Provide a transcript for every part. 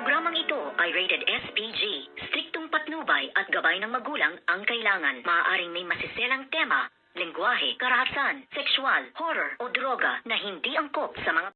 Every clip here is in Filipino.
Programang ito ay rated SPG. Striktong patnubay at gabay ng magulang ang kailangan. Maaaring may masiselang tema, lengguwahe, karahasan, sexual, horror o droga na hindi angkop sa mga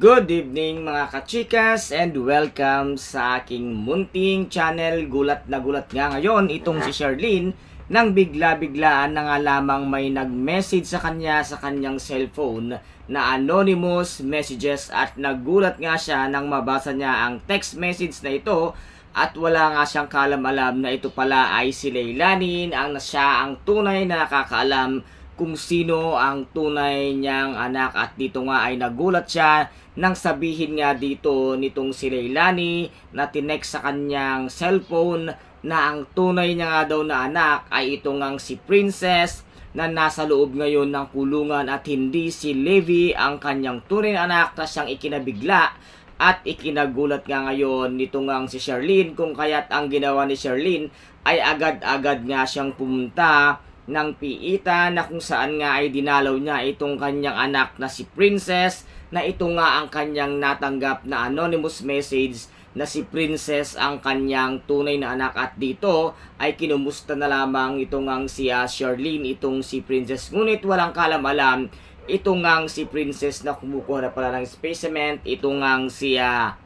Good evening mga kachikas and welcome sa aking munting channel. Gulat na gulat nga ngayon itong si Charlene nang bigla-biglaan na nga lamang may nag-message sa kanya sa kanyang cellphone na anonymous messages at nagulat nga siya nang mabasa niya ang text message na ito at wala nga siyang kalam-alam na ito pala ay si Leilani ang siya ang tunay na nakakaalam kung sino ang tunay niyang anak. At dito nga ay nagulat siya nang sabihin nga dito nitong si Leilani na tinext sa kanyang cellphone na ang tunay niya nga daw na anak ay ito ngang si Princess na nasa loob ngayon ng kulungan at hindi si Levi ang kanyang tunay na anak na siyang ikinabigla at ikinagulat nga ngayon nito ngang si Charlene kung kaya't ang ginawa ni Charlene ay agad-agad nga siyang pumunta ng piita na kung saan nga ay dinalaw niya itong kanyang anak na si Princess na ito nga ang kanyang natanggap na anonymous message na si Princess ang kanyang tunay na anak. At dito ay kinumusta na lamang itong ang si ah, Charlene itong si Princess. Ngunit walang kalam-alam ito ngang si Princess na kumukuha na pala ng specimen ito ngang si ah,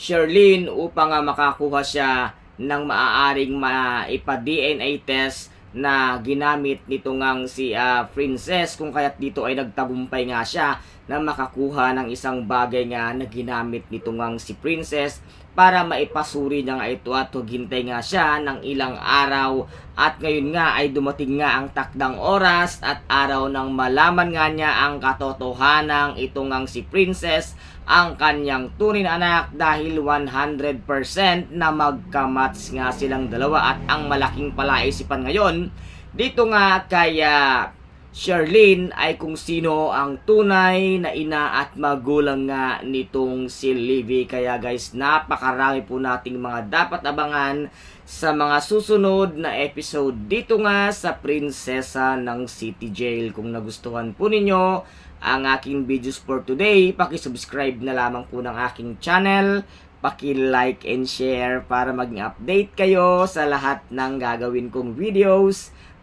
Charlene upang nga makakuha siya ng maaaring maipa-DNA test na ginamit nito ngang si ah, Princess. Kung kaya't dito ay nagtagumpay nga siya na makakuha ng isang bagay nga na ginamit nito ngang si Princess para maipasuri niya nga ito at hughintay nga siya ng ilang araw. At ngayon nga ay dumating nga ang takdang oras at araw nang malaman nga niya ang katotohanan ito ngang si Princess ang kanyang tunay na anak dahil 100% na magkamats nga silang dalawa at ang malaking palaisipan ngayon dito nga kaya Charlene ay kung sino ang tunay na ina at magulang nga nitong si Livy. Kaya guys, napakarami po nating mga dapat abangan sa mga susunod na episode dito nga sa Prinsesa ng City Jail. Kung nagustuhan po ninyo ang aking videos for today, pakisubscribe na lamang po ng aking channel paki-like and share para maging update kayo sa lahat ng gagawin kong videos.